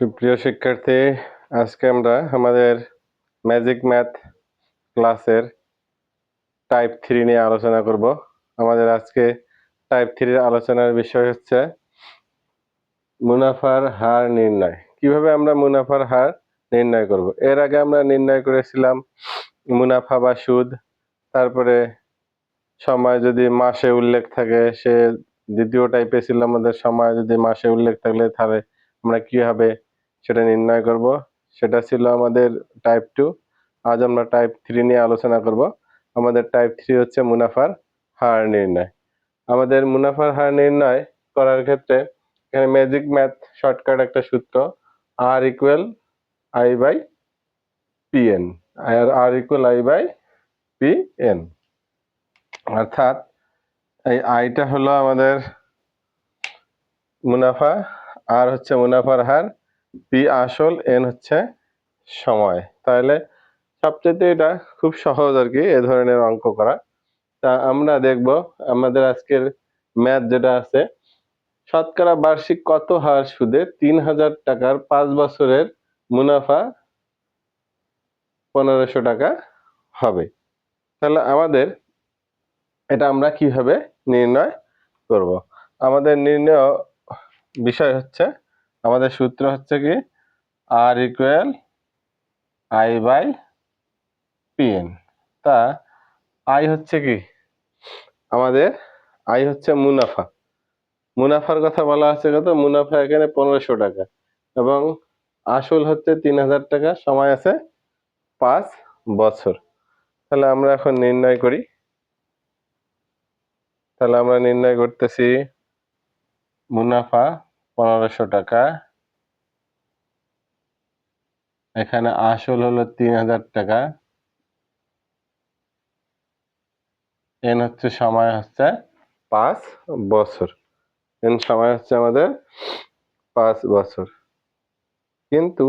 সুপ্রিয় শিক্ষার্থী, আজকে আমরা আমাদের ম্যাজিক ম্যাথ ক্লাসের টাইপ থ্রি নিয়ে আলোচনা করব। আমাদের আজকে টাইপ থ্রির আলোচনার বিষয় হচ্ছে মুনাফার হার নির্ণয়। কীভাবে আমরা মুনাফার হার নির্ণয় করব? এর আগে আমরা নির্ণয় করেছিলাম মুনাফা বা সুদ, তারপরে সময় যদি মাসে উল্লেখ থাকে, সে দ্বিতীয় টাইপে ছিল আমাদের সময় যদি মাসে উল্লেখ থাকলে তাহলে আমরা কীভাবে সেটা নির্ণয় করব। সেটা ছিল আমাদের টাইপ টু আজ আমরা টাইপ থ্রি নিয়ে আলোচনা করব। আমাদের টাইপ থ্রি হচ্ছে মুনাফার হার নির্ণয়। আমাদের মুনাফার হার নির্ণয় করার ক্ষেত্রে এখানে ম্যাজিক ম্যাথ শর্টকাট একটা সূত্র R equal I by P N R R equal I by P N অর্থাৎ এই আইটা হলো আমাদের মুনাফা আর হচ্ছে মুনাফার হার। পি আসল এন হচ্ছে সময়। তাহলে সবচেয়ে এটা খুব সহজ আর কি, এ ধরনের অঙ্ক করা। তা আমরা দেখব আমাদের আজকের ম্যাথ যেটা আছে। শতকরা বার্ষিক কত হার সুদে তিন হাজার টাকার পাঁচ বছরের মুনাফা পনেরোশো টাকা হবে? তাহলে আমাদের এটা আমরা কীভাবে নির্ণয় করব? আমাদের নির্ণয় বিষয় হচ্ছে আমাদের সূত্র হচ্ছে কি? R equal I by PN তা আই হচ্ছে কি? আমাদের আই হচ্ছে মুনাফা। মুনাফার কথা বলা হচ্ছে কত? মুনাফা এখানে পনেরোশো টাকা। এবং আসল হচ্ছে তিন হাজার টাকা, সময় আছে পাঁচ বছর। তাহলে আমরা এখন নির্ণয় করি। তাহলে আমরা নির্ণয় করতেছি মুনাফা পনেরোশো টাকা। এখানে আসল হলো তিন হাজার টাকা। এন হচ্ছে সময় হচ্ছে পাঁচ বছর। এন সময় হচ্ছে আমাদের পাঁচ বছর। কিন্তু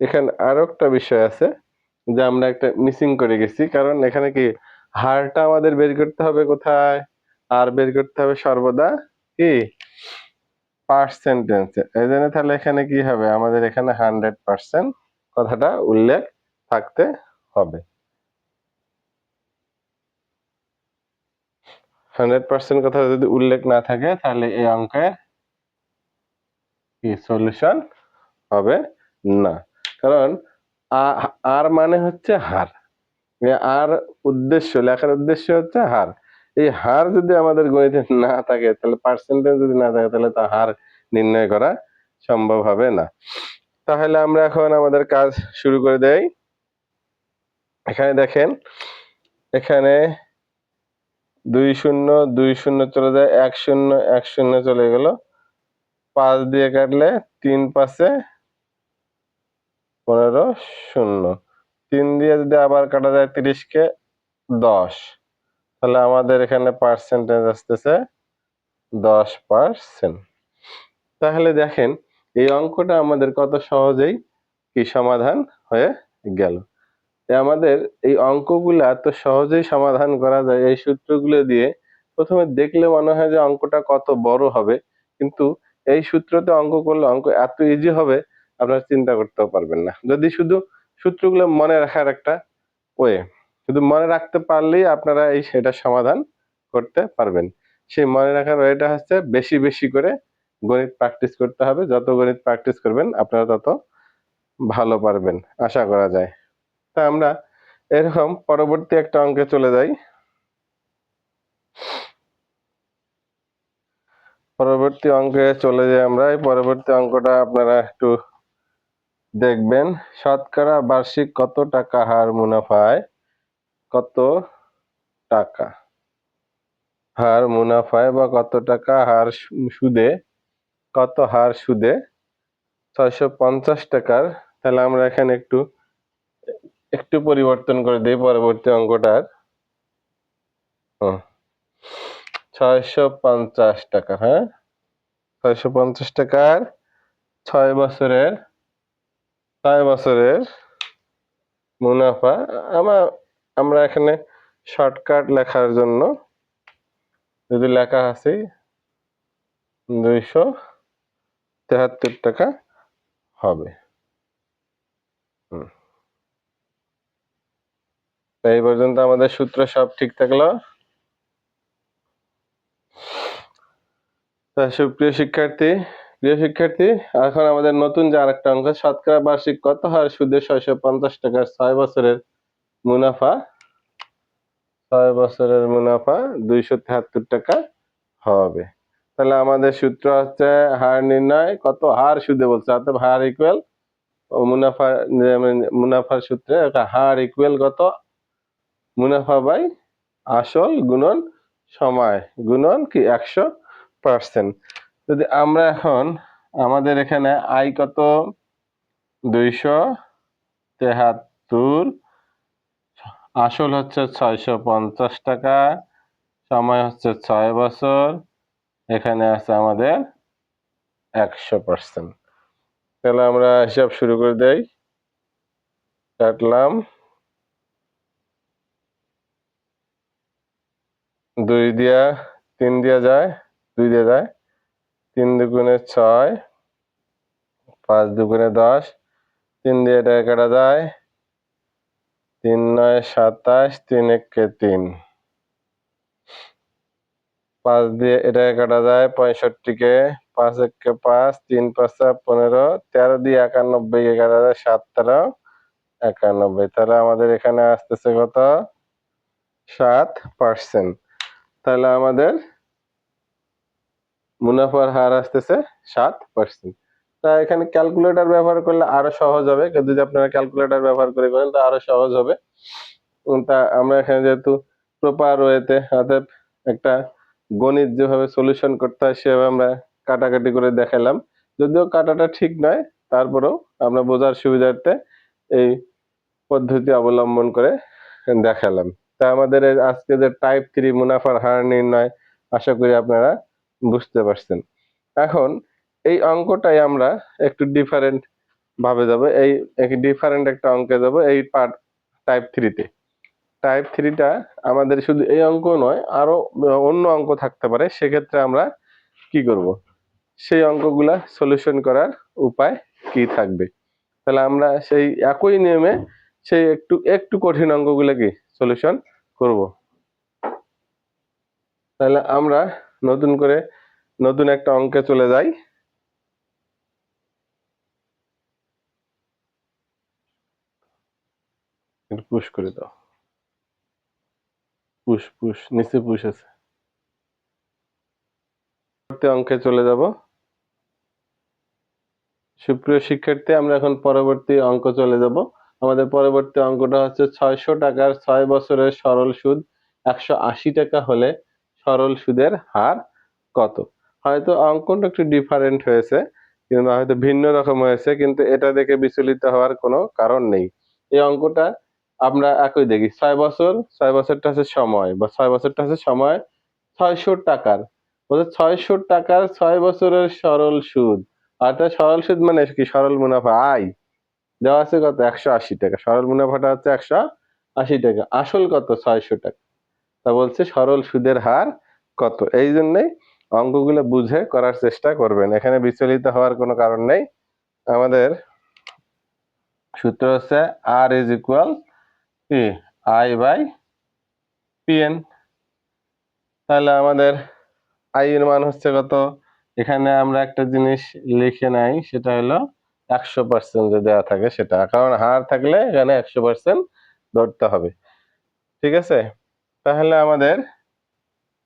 এখানে আরও একটা বিষয় আছে যে আমরা একটা মিসিং করে গেছি। কারণ এখানে কি হারটা আমাদের বের করতে হবে কোথায়? আর বের করতে হবে সর্বদা কি? পার্সেন্টেন্সে এই জন্য তাহলে এখানে কি হবে? আমাদের এখানে হান্ড্রেড পার্সেন্ট কথাটা উল্লেখ থাকতে হবে। হান্ড্রেড পার্সেন্ট কথা যদি উল্লেখ না থাকে, তাহলে এই অঙ্কের সলিউশন হবে না। কারণ আর মানে হচ্ছে হার। আর উদ্দেশ্য, লেখার উদ্দেশ্য হচ্ছে হার। এই হার যদি আমাদের গণিতে না থাকে, তাহলে পার্সেন্টেজ যদি না থাকে, তাহলে তা হার নির্ণয় করা সম্ভব হবে না। তাহলে আমরা এখন আমাদের কাজ শুরু করে দেই। এখানে দেখেন, এখানে দুই শূন্য দুই শূন্য চলে যায়, এক শূন্য এক শূন্য চলে গেল। পাঁচ দিয়ে কাটলে তিন পাশে পনেরো শূন্য। তিন দিয়ে যদি আবার কাটা যায় তিরিশকে দশ। তাহলে আমাদের এখানে পার্সেন্টেজ আসতেছে দশ পার্সেন্ট তাহলে দেখেন, এই অঙ্কটা আমাদের কত সহজেই কি সমাধান হয়ে গেল। আমাদের এই অঙ্কগুলো এত সহজেই সমাধান করা যায় এই সূত্রগুলো দিয়ে। প্রথমে দেখলে মনে হয় যে অঙ্কটা কত বড় হবে, কিন্তু এই সূত্রতে অঙ্ক করলে অঙ্ক এত ইজি হবে, আপনারা চিন্তা করতেও পারবেন না। যদি শুধু সূত্রগুলো মনে রাখার একটা ওয়ে শুধু মনে রাখতে পারলেই আপনারা এই সেটা সমাধান করতে পারবেন। সেই মনে রাখার ওয়েটা হচ্ছে বেশি বেশি করে গণিত প্র্যাকটিস করতে হবে। যত গণিত প্র্যাকটিস করবেন, আপনারা তত ভালো পারবেন, আশা করা যায়। তা আমরা এরকম পরবর্তী একটা অঙ্কে চলে যাই। পরবর্তী অঙ্কে চলে যাই আমরা। এই পরবর্তী অঙ্কটা আপনারা একটু দেখবেন। শতকরা বার্ষিক কত টাকা হার মুনাফায়? কত টাকা? হার মুনাফায় বা কত টাকা হার সুদে? কত হার সুদে? ছয়শো পঞ্চাশ টাকার। তাহলে আমরা এখানে একটু একটু পরিবর্তন করে দিই পরবর্তী অঙ্কটার। ছয়শো পঞ্চাশ টাকা হ্যাঁ? ছয়শো পঞ্চাশ টাকার ছয় বছরের ছয় বছরের মুনাফা আমার আমরা এখানে শর্টকাট লেখার জন্য যদি লেখা আছে দুইশো তেহাত্তর টাকা হবে। এই পর্যন্ত আমাদের সূত্র সব ঠিক থাকল সুপ্রিয় শিক্ষার্থী, প্রিয় শিক্ষার্থী, এখন আমাদের নতুন যে আরেকটা অঙ্ক শতকরা বার্ষিক কত হার সুদে ছয়শো পঞ্চাশ টাকার ছয় বছরের মুনাফা, ছয় বছরের মুনাফা দুইশো তেহাত্তর টাকা হবে। তাহলে আমাদের সূত্র হচ্ছে হার নির্ণয়, কত? হার সুদে বলছে অর্থাৎ হার ইকুয়াল মুনাফা মুনাফার সূত্রে হার ইকুয়াল কত? মুনাফা বাই আসল গুণন সময়। গুণন কি? একশো পার্সেন্ট যদি আমরা এখন আমাদের এখানে আয় কত? দুইশো তেহাত্তর আসল হচ্ছে ছয়শো পঞ্চাশ টাকা। সময় হচ্ছে ছয় বছর। এখানে আছে আমাদের একশো পার্সেন্ট তাহলে আমরা হিসাব শুরু করে দেই। কাটলাম। দুই দিয়া তিন দিয়া যায়, দুই দিয়ে যায়। তিন দুগুণে ছয়, পাঁচ দুগুণে দশ। তিন দিয়ে এটা কাটা যায়। তিন নয় সাতাশ, তিন একে তিন। পাঁচ দিয়ে এটা কাটা যায় পঁয়ষট্টিকে। পাঁচ একে পাঁচ, তিন পাঁচা পনেরো। তেরো দিয়ে একানব্বই কে কাটা যায় সাত তেরো। একানব্বই। তাহলে আমাদের এখানে আসতেছে কত? সাত পার্সেন্ট। তাহলে আমাদের মুনাফার হার আসতেছে সাত পার্সেন্ট। তা এখানে ক্যালকুলেটর ব্যবহার করলে আরও সহজ হবে। যদি আপনারা ক্যালকুলেটর ব্যবহার করে করেন, তা আরও সহজ হবে। তা আমরা এখানে যেহেতু প্রপার ওয়েতে অর্থাৎ একটা গণিত যেভাবে সলিউশন করতে হয়, সেভাবে আমরা কাটাকাটি করে দেখালাম। যদিও কাটাটা ঠিক নয়, তারপরেও আমরা বোঝার সুবিধার্থে এই পদ্ধতি অবলম্বন করে দেখালাম। তা আমাদের আজকে যে টাইপ থ্রি মুনাফার হার নির্ণয়, আশা করি আপনারা বুঝতে পারছেন। এখন এই অঙ্কটাই আমরা একটু ডিফারেন্ট ভাবে যাব। এই ডিফারেন্ট একটা অঙ্কে যাব এই পার্ট টাইপ থ্রিতে টাইপ থ্রিটা আমাদের শুধু এই অঙ্ক নয়, আরও অন্য অঙ্ক থাকতে পারে। সেক্ষেত্রে আমরা কি করব? সেই অঙ্কগুলা সলিউশন করার উপায় কি থাকবে? তাহলে আমরা সেই একই নিয়মে সেই একটু একটু কঠিন অঙ্কগুলো কি সলিউশন করব। তাহলে আমরা নতুন করে নতুন একটা অঙ্কে চলে যাই একটু পুশ করে দাও। পুশ পুশ নিচে পুশ আছে। অঙ্কে চলে যাব। সুপ্রিয় শিক্ষার্থী, আমরা এখন পরবর্তী অঙ্ক চলে যাব। আমাদের পরবর্তী অঙ্কটা হচ্ছে ছয়শো টাকার ছয় বছরের সরল সুদ। একশো আশি টাকা হলে সরল সুদের হার কত? হয়তো অঙ্কটা একটু ডিফারেন্ট হয়েছে কিন্তু হয়তো ভিন্ন রকম হয়েছে, কিন্তু এটা দেখে বিচলিত হওয়ার কোনো কারণ নেই। এই অঙ্কটা আমরা একই দেখি, ছয় বছর, ছয় বছরটা হচ্ছে সময় বা ছয় বছরটা হচ্ছে সময় ছয়শো টাকার। ছয়শো টাকার ছয় বছরের সরল সুদ। অর্থাৎ সরল সুদ মানে কি? সরল মুনাফা, আয়। দেওয়া আছে কত? একশো আশি টাকা। সরল মুনাফাটা হচ্ছে একশো আশি টাকা। আসল কত? ছয়শো টাকা। তা বলছে সরল সুদের হার কত? এই জন্যই অঙ্কগুলো বুঝে করার চেষ্টা করবেন। এখানে বিচলিত হওয়ার কোনো কারণ নেই। আমাদের সূত্র হচ্ছে R is equal I by PN. তাহলে আমাদের আই এর মান হচ্ছে কত? এখানে আমরা একটা জিনিস লিখে নাই, সেটা হলো একশো পার্সেন্ট যে দেওয়া থাকে সেটা। কারণ হার থাকলে এখানে একশো পার্সেন্ট ধরতে হবে। ঠিক আছে? তাহলে আমাদের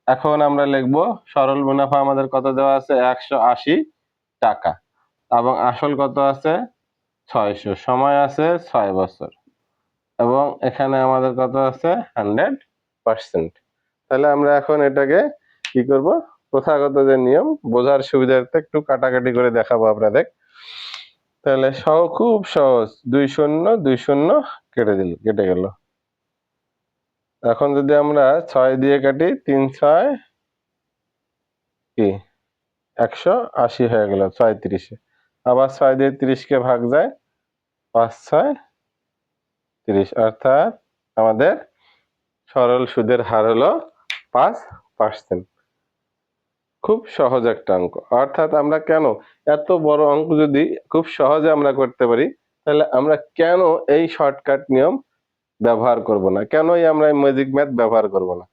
এখন আমরা লিখব সরল মুনাফা আমাদের কত দেওয়া আছে? একশো আশি টাকা। এবং আসল কত আছে? ছয়শো। সময় আছে ছয় বছর। এবং এখানে আমাদের কত আছে? Hundred percent. তাহলে আমরা এখন এটাকে কি করব? প্রথাগত যে নিয়ম, বোঝার সুবিধার্থে একটু কাটাকাটি করে দেখাবো আপনাদের। তাহলে সহ, খুব সহজ। দুই শূন্য দুই শূন্য, কেটে দিল, কেটে গেল। এখন যদি আমরা ছয় দিয়ে কাটি, তিন ছয়, কি? একশো আশি হয়ে গেল, ছয় তিরিশে। আবার ছয় দিয়ে তিরিশকে ভাগ যায়, পাঁচ ছয় তিরিশ, অর্থাৎ আমাদের সরল সুদের হার হলো পাঁচ পার্সেন্ট খুব সহজ একটা অঙ্ক। অর্থাৎ আমরা কেন এত বড় অঙ্ক যদি খুব সহজে আমরা করতে পারি, তাহলে আমরা কেন এই শর্টকাট নিয়ম ব্যবহার করব না? কেনই আমরা এই ম্যাজিক ম্যাথ ব্যবহার করব না?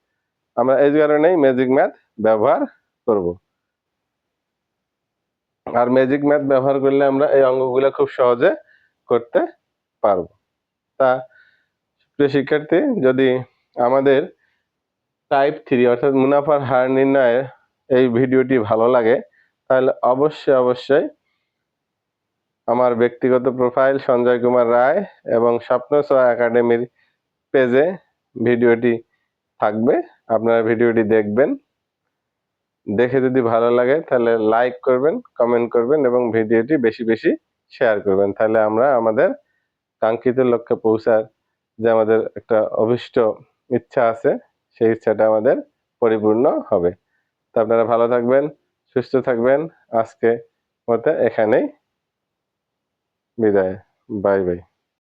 আমরা এই কারণেই ম্যাজিক ম্যাথ ব্যবহার করব। আর ম্যাজিক ম্যাথ ব্যবহার করলে আমরা এই অঙ্কগুলো খুব সহজে করতে পারব। তা প্রিয় শিক্ষার্থী, যদি আমাদের টাইপ থ্রি অর্থাৎ মুনাফার হার নির্ণয়ের এই ভিডিওটি ভালো লাগে, তাহলে অবশ্যই অবশ্যই আমার ব্যক্তিগত প্রোফাইল সঞ্জয় কুমার রায় এবং স্বপ্ন ছোঁয়া একাডেমির পেজে ভিডিওটি থাকবে। আপনারা ভিডিওটি দেখবেন। দেখে যদি ভালো লাগে, তাহলে লাইক করবেন কমেন্ট করবেন এবং ভিডিওটি বেশি বেশি শেয়ার করবেন। তাহলে আমরা আমাদের কাঙ্ক্ষিত লক্ষ্যে পৌঁছার যে আমাদের একটা অভিষ্ট ইচ্ছা আছে, সেই ইচ্ছাটা আমাদের পরিপূর্ণ হবে। তো আপনারা ভালো থাকবেন, সুস্থ থাকবেন। আজকে মতে এখানেই বিদায়। Bye bye.